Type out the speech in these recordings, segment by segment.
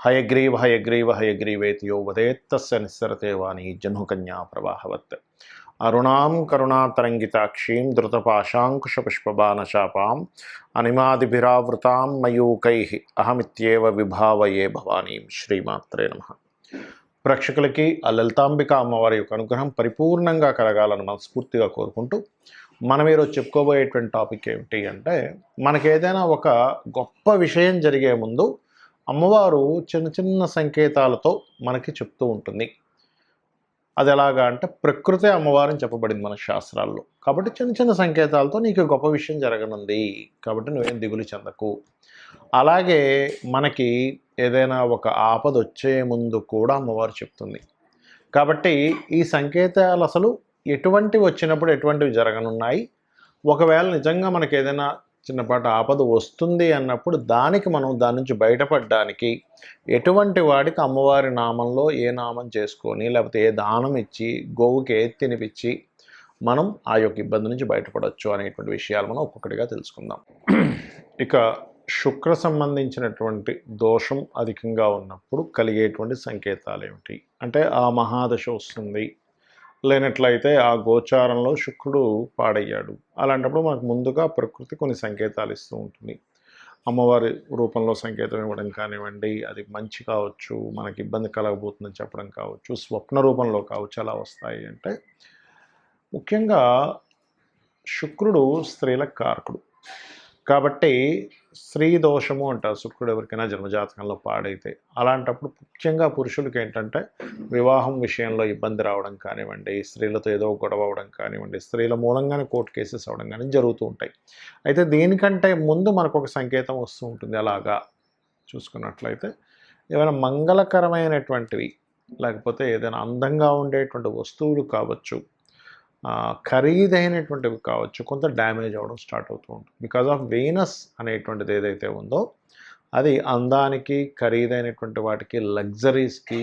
హయగ్రీవ హయగ్రీవ హయగ్రీవేతియో వదేత్తస్య నిస్సరతే వాణి జహ్నుకన్యా ప్రవాహవత్. అరుణాం కరుణాతరంగితాక్షీం ధృతపాశాంకుశపుష్పబాణశాపాం అనిమాదిభిరావృతాం మయూకై అహమిత్యేవ విభావయే భవానీం శ్రీమాత్రే నమ. ప్రేక్షకులకి ఆ లలితాంబిక అమ్మవారి యొక్క అనుగ్రహం పరిపూర్ణంగా కలగాలని మనస్ఫూర్తిగా కోరుకుంటూ మనం ఈరోజు చెప్పుకోబోయేటువంటి టాపిక్ ఏమిటి అంటే మనకి ఏదైనా ఒక గొప్ప విషయం జరిగే ముందు అమ్మవారు చిన్న చిన్న సంకేతాలతో మనకి చెప్తూ ఉంటుంది. అది ఎలాగా అంటే ప్రకృతి అమ్మవారిని చెప్పబడింది మన శాస్త్రాల్లో. కాబట్టి చిన్న చిన్న సంకేతాలతో నీకు గొప్ప విషయం జరగనుంది. కాబట్టి నువ్వేం దిగులు చెందకు. అలాగే మనకి ఏదైనా ఒక ఆపద వచ్చే ముందు కూడా అమ్మవారు చెప్తుంది. కాబట్టి ఈ సంకేతాలు అసలు ఎటువంటివి వచ్చినప్పుడు ఎటువంటివి జరగనున్నాయి? ఒకవేళ నిజంగా మనకి ఏదైనా చిన్నపాటి ఆపద వస్తుంది అన్నప్పుడు దానికి మనం దాని నుంచి బయటపడడానికి ఎటువంటి వాడికి అమ్మవారి నామంలో ఏ నామం చేసుకొని లేకపోతే ఏ దానం ఇచ్చి గోవుకి ఏ తినిపించి మనం ఆ యొక్క ఇబ్బంది నుంచి బయటపడవచ్చు అనేటువంటి విషయాలు మనం ఒక్కొక్కటిగా తెలుసుకుందాం. ఇక శుక్ర సంబంధించినటువంటి దోషం అధికంగా ఉన్నప్పుడు కలిగేటువంటి సంకేతాలు ఏమిటి? అంటే ఆ మహాదశ వస్తుంది లేనట్లయితే ఆ గోచారంలో శుక్రుడు పాడయ్యాడు. అలాంటప్పుడు మనకు ముందుగా ప్రకృతి కొన్ని సంకేతాలు ఇస్తూ ఉంటుంది. అమ్మవారి రూపంలో సంకేతం ఇవ్వడం కానివ్వండి అది మంచి కావచ్చు మనకి ఇబ్బంది కలగబోతుందని చెప్పడం కావచ్చు స్వప్న రూపంలో కావచ్చు అలా వస్తాయి అంటే ముఖ్యంగా శుక్రుడు స్త్రీల కారకుడు. కాబట్టి స్త్రీ దోషము అంటారు. శుక్రుడు ఎవరికైనా జన్మజాతకంలో పాడైతే అలాంటప్పుడు ముఖ్యంగా పురుషులకి ఏంటంటే వివాహం విషయంలో ఇబ్బంది రావడం కానివ్వండి స్త్రీలతో ఏదో గొడవ అవడం కానివ్వండి స్త్రీల మూలంగానే కోర్టు కేసెస్ అవడం కానీ జరుగుతూ ఉంటాయి. అయితే దీనికంటే ముందు మనకు ఒక సంకేతం వస్తూ ఉంటుంది. అలాగా చూసుకున్నట్లయితే ఏమైనా మంగళకరమైనటువంటివి లేకపోతే ఏదైనా అందంగా ఉండేటువంటి వస్తువులు కావచ్చు ఖరీదైనటువంటివి కావచ్చు కొంత డ్యామేజ్ అవ్వడం స్టార్ట్ అవుతూ ఉంటుంది. బికాజ్ ఆఫ్ వీనస్ అనేటువంటిది ఏదైతే ఉందో అది అందానికి ఖరీదైనటువంటి వాటికి లగ్జరీస్కి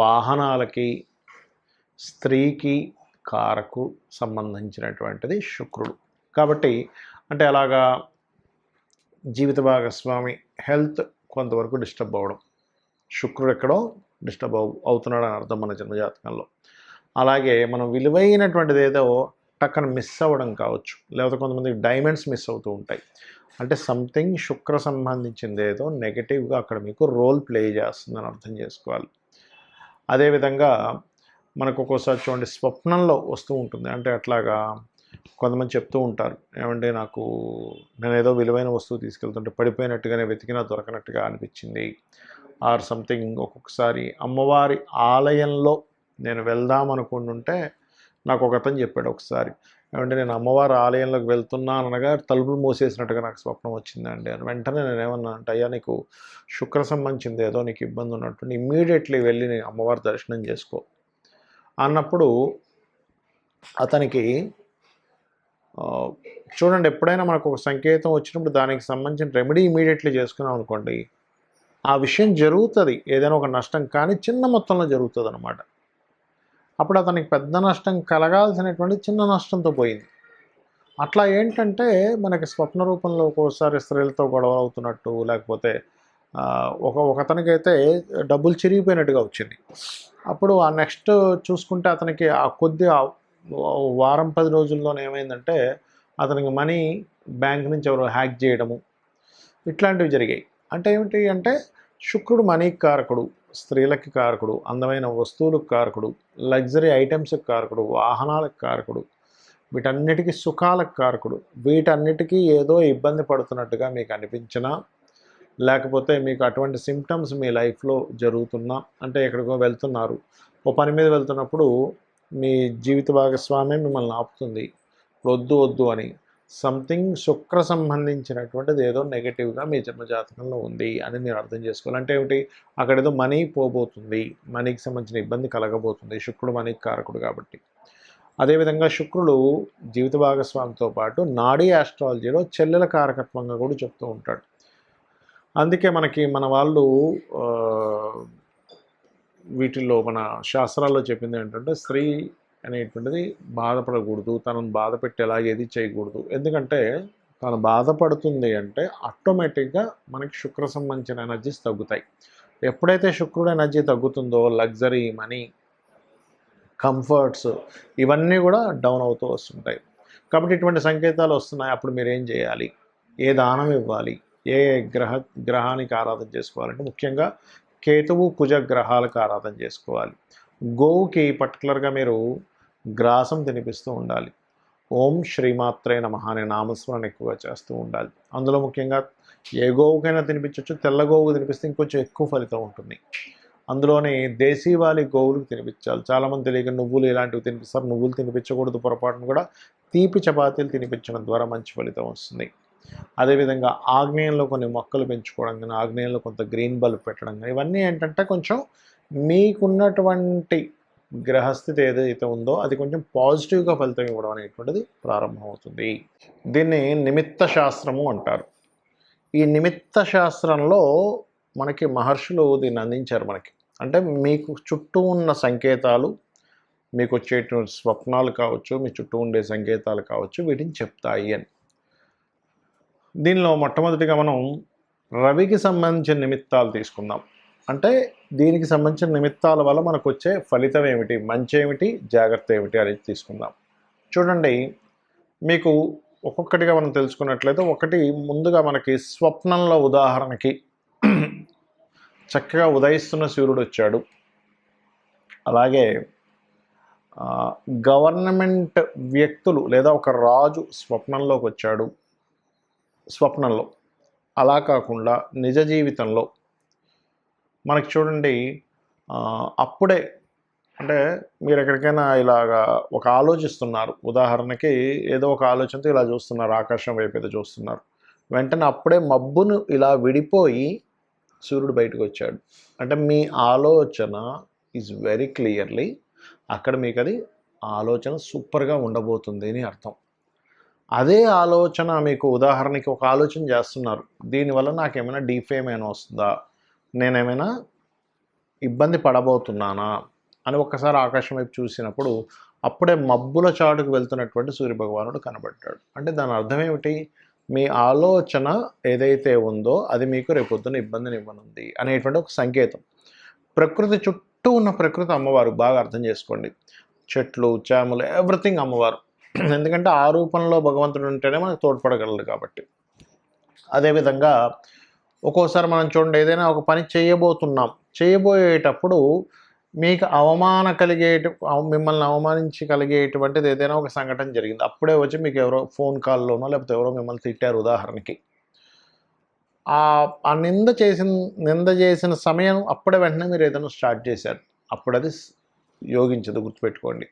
వాహనాలకి స్త్రీకి కారకు సంబంధించినటువంటిది శుక్రుడు. కాబట్టి అంటే అలాగా జీవిత భాగస్వామి హెల్త్ కొంతవరకు డిస్టర్బ్ అవ్వడం. శుక్రుడు ఎక్కడో డిస్టర్బ్ అవు అవుతున్నాడు అని అర్థం మన జన్మజాతకంలో. అలాగే మనం విలువైనటువంటిది ఏదో టక్కన మిస్ అవ్వడం కావచ్చు. లేకపోతే కొంతమంది డైమండ్స్ మిస్ అవుతూ ఉంటాయి. అంటే సంథింగ్ శుక్ర సంబంధించింది ఏదో నెగటివ్గా అక్కడ మీకు రోల్ ప్లే చేస్తుందని అర్థం చేసుకోవాలి. అదేవిధంగా మనకు ఒక్కోసారి చూడండి స్వప్నంలో వస్తూ ఉంటుంది. అంటే అట్లాగా కొంతమంది చెప్తూ ఉంటారు. ఏమంటే నాకు నేను ఏదో విలువైన వస్తువు తీసుకెళ్తుంటే పడిపోయినట్టుగానే వెతికినా దొరకనట్టుగా అనిపించింది. ఆర్ సంథింగ్ ఒక్కొక్కసారి అమ్మవారి ఆలయంలో నేను వెళ్దాం అనుకుంటుంటే నాకు ఒక అతను చెప్పాడు ఒకసారి. ఏమంటే నేను అమ్మవారి ఆలయంలోకి వెళ్తున్నాను అనగా తలుపులు మూసేసినట్టుగా నాకు స్వప్నం వచ్చిందండి అని. వెంటనే నేను ఏమన్నా అంటే అయ్యా నీకు శుక్ర సంబంధించింది ఏదో నీకు ఇబ్బంది ఉన్నట్టు ఇమ్మీడియట్లీ వెళ్ళి నీ అమ్మవారి దర్శనం చేసుకో అన్నప్పుడు అతనికి చూడండి ఎప్పుడైనా మనకు ఒక సంకేతం వచ్చినప్పుడు దానికి సంబంధించిన రెమెడీ ఇమీడియట్లీ చేసుకున్నాం అనుకోండి ఆ విషయం జరుగుతుంది. ఏదైనా ఒక నష్టం కానీ చిన్న మొత్తంలో జరుగుతుంది అనమాట అప్పుడు అతనికి పెద్ద నష్టం కలగాల్సినటువంటి చిన్న నష్టంతో పోయింది. అట్లా ఏంటంటే మనకి స్వప్న రూపంలో ఒక్కోసారి స్త్రీలతో గొడవ అవుతున్నట్టు లేకపోతే ఒక ఒకతనికైతే డబ్బులు చిరిగిపోయినట్టుగా వచ్చింది. అప్పుడు ఆ నెక్స్ట్ చూసుకుంటే అతనికి ఆ కొద్ది వారం పది రోజుల్లోనే ఏమైందంటే అతనికి మనీ బ్యాంక్ నుంచి ఎవరు హ్యాక్ చేయడము ఇట్లాంటివి జరిగాయి. అంటే ఏమిటి అంటే శుక్రుడు మనీ కారకుడు. స్త్రీలకి కారకుడు అందమైన వస్తువులకు కారకుడు లగ్జరీ ఐటమ్స్కి కారకుడు వాహనాలకు కారకుడు వీటన్నిటికీ సుఖాలకు కారకుడు వీటన్నిటికీ ఏదో ఇబ్బంది పడుతున్నట్టుగా మీకు అనిపించినా లేకపోతే మీకు అటువంటి సిమ్టమ్స్ మీ లైఫ్లో జరుగుతున్నా అంటే ఎక్కడికో వెళ్తున్నారు ఓ పని మీద వెళ్తున్నప్పుడు మీ జీవిత భాగస్వామ్యం మిమ్మల్ని ఆపుతుంది. ఇప్పుడు వద్దు వద్దు అని సంథింగ్ శుక్ర సంబంధించినటువంటిది ఏదో నెగటివ్గా మీ జన్మజాతకంలో ఉంది అని మీరు అర్థం చేసుకోవాలి. అంటే ఏమిటి? అక్కడ ఏదో మనీ పోబోతుంది. మనీకి సంబంధించిన ఇబ్బంది కలగబోతుంది. శుక్రుడు మనీకి కారకుడు కాబట్టి. అదేవిధంగా శుక్రుడు జీవిత భాగస్వామితో పాటు నాడీ ఆస్ట్రాలజీలో చెల్లెల కారకత్వంగా కూడా చెప్తూ ఉంటాడు. అందుకే మనకి మన వాళ్ళు వీటిల్లో మన శాస్త్రాల్లో చెప్పింది ఏంటంటే స్త్రీ అనేటువంటిది బాధపడకూడదు. తనను బాధ పెట్టేలా ఏది చేయకూడదు. ఎందుకంటే తను బాధపడుతుంది అంటే ఆటోమేటిక్గా మనకి శుక్ర సంబంధించిన ఎనర్జీస్ తగ్గుతాయి. ఎప్పుడైతే శుక్రుడు ఎనర్జీ తగ్గుతుందో లగ్జరీ మనీ కంఫర్ట్స్ ఇవన్నీ కూడా డౌన్ అవుతూ వస్తుంటాయి. కాబట్టి ఇటువంటి సంకేతాలు వస్తున్నాయి. అప్పుడు మీరు ఏం చేయాలి? ఏ దానం ఇవ్వాలి? ఏ గ్రహ గ్రహానికి ఆరాధన చేసుకోవాలంటే ముఖ్యంగా కేతువు కుజ గ్రహాలకు ఆరాధన చేసుకోవాలి. గోవుకి పర్టికులర్గా మీరు గ్రాసం తినిపిస్తూ ఉండాలి. ఓం శ్రీమాత్రే నమ అనే నామస్మరణ ఎక్కువగా చేస్తూ ఉండాలి. అందులో ముఖ్యంగా ఏ గోవుకైనా తినిపించవచ్చు తెల్ల గోవుకు తినిపిస్తే ఇంకొంచెం ఎక్కువ ఫలితం ఉంటుంది. అందులోని దేశీవాలి గోవులకు తినిపించాలి. చాలామంది తెలియక నువ్వులు ఇలాంటివి తినిపిస్తారు. నువ్వులు తినిపించకూడదు పొరపాటును కూడా తీపి చపాతీలు తినిపించడం ద్వారా మంచి ఫలితం వస్తుంది. అదేవిధంగా ఆగ్నేయంలో కొన్ని మొక్కలు పెంచుకోవడం కానీ ఆగ్నేయంలో కొంత గ్రీన్ బల్బ్ పెట్టడం కానీ ఇవన్నీ ఏంటంటే కొంచెం మీకున్నటువంటి గ్రహస్థితి ఏదైతే ఉందో అది కొంచెం పాజిటివ్గా ఫలితం ఇవ్వడం అనేటువంటిది ప్రారంభమవుతుంది. దీన్ని నిమిత్త శాస్త్రము అంటారు. ఈ నిమిత్త శాస్త్రంలో మనకి మహర్షులు దీన్ని అందించారు మనకి. అంటే మీకు చుట్టూ ఉన్న సంకేతాలు మీకు వచ్చేటువంటి స్వప్నాలు కావచ్చు మీ చుట్టూ ఉండే సంకేతాలు కావచ్చు వీటిని చెప్తాయి అని. దీనిలో మొట్టమొదటిగా మనం రవికి సంబంధించిన నిమిత్తాలు తీసుకుందాం. అంటే దీనికి సంబంధించిన నిమిత్తాల వల్ల మనకు వచ్చే ఫలితం ఏమిటి మంచి ఏమిటి జాగ్రత్త ఏమిటి అనేది తీసుకుందాం. చూడండి మీకు ఒక్కొక్కటిగా మనం తెలుసుకున్నట్లయితే ఒకటి ముందుగా మనకి స్వప్నంలో ఉదాహరణకి చక్కగా ఉదయిస్తున్న సూర్యుడు వచ్చాడు. అలాగే గవర్నమెంట్ వ్యక్తులు లేదా ఒక రాజు స్వప్నంలోకి వచ్చాడు. స్వప్నంలో. అలా కాకుండా నిజ జీవితంలో మనకి చూడండి అప్పుడే అంటే మీరు ఎక్కడికైనా ఇలాగా ఒక ఆలోచిస్తున్నారు. ఉదాహరణకి ఏదో ఒక ఆలోచనతో ఇలా చూస్తున్నారు ఆకాశం వైపు ఏదో చూస్తున్నారు. వెంటనే అప్పుడే మబ్బును ఇలా విడిపోయి సూర్యుడు బయటకు వచ్చాడు. అంటే మీ ఆలోచన ఈజ్ వెరీ క్లియర్లీ అక్కడ మీకు అది ఆలోచన సూపర్గా ఉండబోతుంది అని అర్థం. అదే ఆలోచన మీకు ఉదాహరణకి ఒక ఆలోచన చేస్తున్నారు. దీనివల్ల నాకేమైనా డీఫేమ్ ఏమైనా వస్తుందా? నేనేమైనా ఇబ్బంది పడబోతున్నానా అని ఒక్కసారి ఆకాశం వైపు చూసినప్పుడు అప్పుడే మబ్బుల చాటుకు వెళ్తున్నటువంటి సూర్యభగవానుడు కనబడ్డాడు. అంటే దాని అర్థం ఏమిటి? మీ ఆలోచన ఏదైతే ఉందో అది మీకు రేపొద్దున ఇబ్బందిని ఇవ్వనుంది అనేటువంటి ఒక సంకేతం. ప్రకృతి చుట్టూ ఉన్న ప్రకృతి అమ్మవారు బాగా అర్థం చేసుకోండి. చెట్లు చేమలు ఎవ్రీథింగ్ అమ్మవారు. ఎందుకంటే ఆ రూపంలో భగవంతుడు ఉంటేనే మనకు తోడ్పడగలడు కాబట్టి. అదేవిధంగా ఒక్కోసారి మనం చూడండి ఏదైనా ఒక పని చేయబోతున్నాం. చేయబోయేటప్పుడు మీకు అవమాన కలిగేట మిమ్మల్ని అవమానించి కలిగేటువంటిది ఏదైనా ఒక సంఘటన జరిగింది. అప్పుడే వచ్చి మీకు ఎవరో ఫోన్ కాల్లోనో లేకపోతే ఎవరో మిమ్మల్ని తిట్టారు ఉదాహరణకి. ఆ నింద చేసిన నింద చేసిన సమయం అప్పుడే వెంటనే మీరు ఏదైనా స్టార్ట్ చేశారు. అప్పుడు అది యోగించదు గుర్తుపెట్టుకోండి.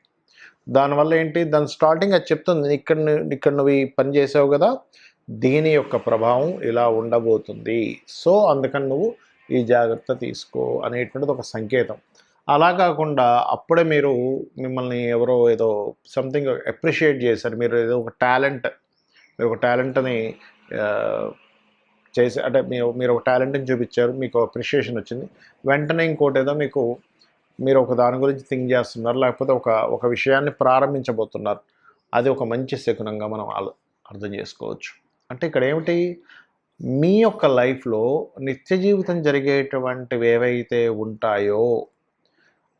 దానివల్ల ఏంటి? దాని స్టార్టింగ్ అది చెప్తుంది. ఇక్కడ ఇక్కడ నువ్వు ఈ పని చేసావు కదా దీని యొక్క ప్రభావం ఇలా ఉండబోతుంది. సో అందుకని నువ్వు ఈ జాగ్రత్త తీసుకో అనేటువంటిది ఒక సంకేతం. అలా కాకుండా అప్పుడే మీరు మిమ్మల్ని ఎవరో ఏదో సంథింగ్ అప్రిషియేట్ చేశారు. మీరు ఏదో ఒక టాలెంట్ మీరు ఒక టాలెంట్ని చేసి అంటే మీరు మీరు ఒక టాలెంట్ని చూపించారు మీకు అప్రిషియేషన్ వచ్చింది. వెంటనే ఇంకోటి ఏదో మీకు మీరు ఒక దాని గురించి థింక్ చేస్తున్నారు లేకపోతే ఒక ఒక విషయాన్ని ప్రారంభించబోతున్నారు. అది ఒక మంచి శకునంగా మనం అర్థం చేసుకోవచ్చు. అంటే ఇక్కడ ఏమిటి? మీ యొక్క లైఫ్లో నిత్య జీవితం జరిగేటువంటివి ఏవైతే ఉంటాయో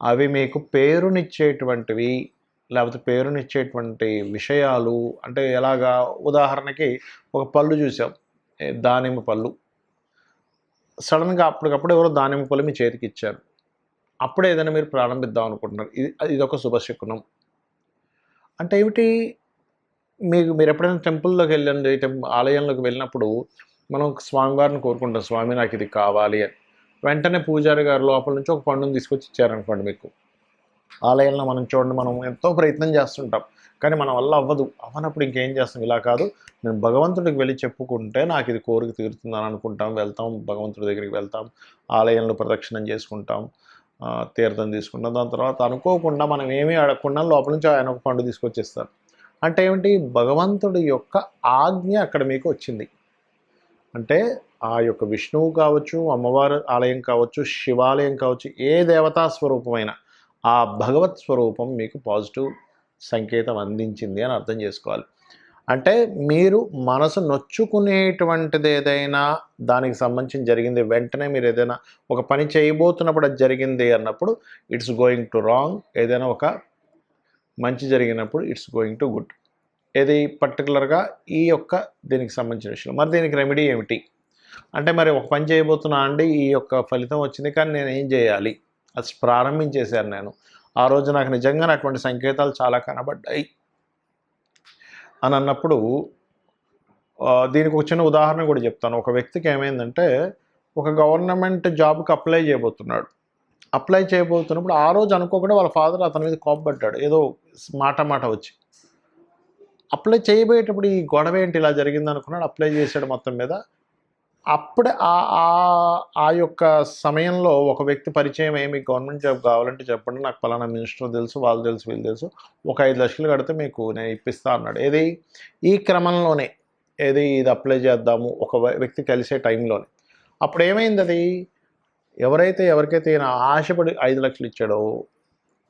అవి మీకు పేరునిచ్చేటువంటివి లేకపోతే పేరునిచ్చేటువంటి విషయాలు అంటే ఎలాగా? ఉదాహరణకి ఒక పళ్ళు చూసాం దానిమ్మ పళ్ళు. సడన్గా అప్పటికప్పుడు ఎవరో దానిమ్మ పళ్ళు మీ చేతికి ఇచ్చారు. అప్పుడు ఏదైనా మీరు ప్రారంభిద్దాం అనుకుంటున్నారు. ఇది ఇది ఒక శుభశకునం. అంటే ఏమిటి? మీకు మీరు ఎప్పుడైనా టెంపుల్లోకి వెళ్ళండి ఆలయంలోకి వెళ్ళినప్పుడు మనం స్వామివారిని కోరుకుంటాం స్వామి నాకు ఇది కావాలి అని. వెంటనే పూజారి గారు లోపల నుంచి ఒక పండుని తీసుకొచ్చి ఇచ్చారనుకోండి మీకు. ఆలయంలో మనం చూడండి మనం ఎంతో ప్రయత్నం చేస్తుంటాం కానీ మన వల్ల అవ్వదు. అవ్వనప్పుడు ఇంకేం చేస్తాం? ఇలా కాదు. నేను భగవంతుడికి వెళ్ళి చెప్పుకుంటే నాకు ఇది కోరిక తీరుతుందని అనుకుంటాం. వెళ్తాం భగవంతుడి దగ్గరికి వెళ్తాం ఆలయంలో ప్రదక్షిణం చేసుకుంటాం తీర్థం తీసుకుంటాం. దాని తర్వాత అనుకోకుండా మనం ఏమీ అడగకుండా లోపల నుంచి ఆయన ఒక పండు తీసుకొచ్చేస్తారు. అంటే ఏమిటి? భగవంతుడి యొక్క ఆజ్ఞ అక్కడ మీకు వచ్చింది. అంటే ఆ యొక్క విష్ణువు కావచ్చు అమ్మవారి ఆలయం కావచ్చు శివాలయం కావచ్చు ఏ దేవతా స్వరూపమైన ఆ భగవత్ స్వరూపం మీకు పాజిటివ్ సంకేతం అందించింది అని అర్థం చేసుకోవాలి. అంటే మీరు మనసు నొచ్చుకునేటువంటిది ఏదైనా దానికి సంబంధించి జరిగింది వెంటనే మీరు ఏదైనా ఒక పని చేయబోతున్నప్పుడు అది జరిగింది అన్నప్పుడు ఇట్స్ గోయింగ్ టు రాంగ్ ఏదైనా ఒక మంచి జరిగినప్పుడు ఇట్స్ గోయింగ్ టు గుడ్ ఇది పర్టికులర్గా ఈ యొక్క దీనికి సంబంధించిన విషయం మరి దీనికి రెమెడీ ఏమిటి? అంటే మరి ఒక పని చేయబోతున్నా అండి ఈ యొక్క ఫలితం వచ్చింది కానీ నేను ఏం చేయాలి? అది ప్రారంభించేశాను నేను. ఆ రోజు నాకు నిజంగా అటువంటి సంకేతాలు చాలా కనబడ్డాయి. అని అన్నప్పుడు దీనికి ఒక చిన్న ఉదాహరణ కూడా చెప్తాను. ఒక వ్యక్తికి ఏమైందంటే ఒక గవర్నమెంట్ జాబ్కి అప్లై చేయబోతున్నాడు. అప్లై చేయబోతున్నప్పుడు ఆ రోజు అనుకోకుండా వాళ్ళ ఫాదర్ అతని మీద కోపడ్డాడు ఏదో మాట మాట వచ్చి. అప్లై చేయబోయేటప్పుడు ఈ గొడవ ఏంటి? ఇలా జరిగింది అనుకున్నాడు. అప్లై చేశాడు మొత్తం మీద. అప్పుడే ఆ ఆ- ఆ యొక్క సమయంలో ఒక వ్యక్తి పరిచయం ఏమి గవర్నమెంట్ జాబ్ కావాలంటే చెప్పండి. నాకు పలానా మినిస్టర్ తెలుసు వాళ్ళు తెలుసు వీళ్ళు తెలుసు. ఒక ఐదు లక్షలు కడితే మీకు నేను ఇప్పిస్తా అన్నాడు. ఏది? ఈ క్రమంలోనే. ఏది? ఇది అప్లై చేద్దాము. ఒక వ్యక్తి కలిసే టైంలోనే. అప్పుడు ఏమైంది అది? ఎవరైతే ఎవరికైతే ఈయన ఆశపడి ఐదు లక్షలు ఇచ్చాడో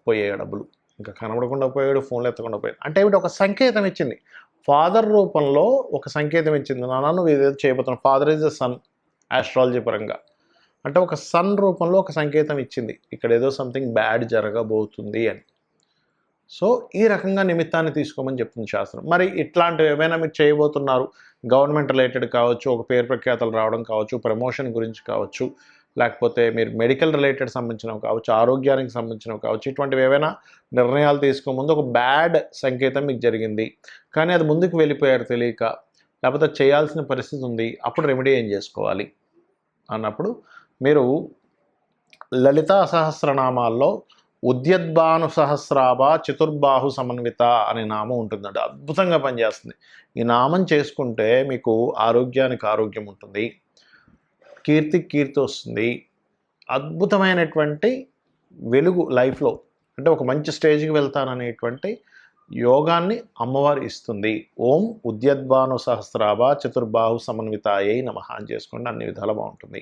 పోయాయి డబ్బులు. ఇంకా కనబడకుండా పోయాడు ఫోన్లు ఎత్తకుండా పోయాడు. అంటే ఏమిటి? ఒక సంకేతం ఇచ్చింది. ఫాదర్ రూపంలో ఒక సంకేతం ఇచ్చింది. నాన్న నువ్వు ఏదైతే చేయబోతున్నావు. Father is the son astrology పరంగా. అంటే ఒక సన్ రూపంలో ఒక సంకేతం ఇచ్చింది. ఇక్కడ ఏదో సంథింగ్ బ్యాడ్ జరగబోతుంది అని. సో ఈ రకంగా నిమిత్తాన్ని తీసుకోమని చెప్తుంది శాస్త్రం. మరి ఇట్లాంటివి ఏమైనా మీరు చేయబోతున్నారు? గవర్నమెంట్ రిలేటెడ్ కావచ్చు ఒక పేరు ప్రఖ్యాతలు రావడం కావచ్చు ప్రమోషన్ గురించి కావచ్చు లేకపోతే మీరు మెడికల్ రిలేటెడ్ సంబంధించినవి కావచ్చు ఆరోగ్యానికి సంబంధించినవి కావచ్చు ఇటువంటివి ఏవైనా నిర్ణయాలు తీసుకోముందు ఒక బ్యాడ్ సంకేతం మీకు జరిగింది. కానీ అది ముందుకు వెళ్ళిపోయారు తెలియక లేకపోతే చేయాల్సిన పరిస్థితి ఉంది అప్పుడు రెమెడీ ఏం చేసుకోవాలి? అన్నప్పుడు మీరు లలితా సహస్రనామాల్లో ఉద్యద్భాను సహస్రాభ చతుర్బాహు సమన్విత అనే నామం ఉంటుందండి అద్భుతంగా పనిచేస్తుంది. ఈ నామం చేసుకుంటే మీకు ఆరోగ్యానికి ఆరోగ్యం ఉంటుంది. కీర్తికి కీర్తి వస్తుంది. అద్భుతమైనటువంటి వెలుగు లైఫ్లో అంటే ఒక మంచి స్టేజ్కి వెళ్తాననేటువంటి యోగాన్ని అమ్మవారు ఇస్తుంది. ఓం ఉద్యద్భాను సహస్రాభ చతుర్బాహు సమన్వితాయై నమ అని చేసుకోండి అన్ని విధాలు బాగుంటుంది.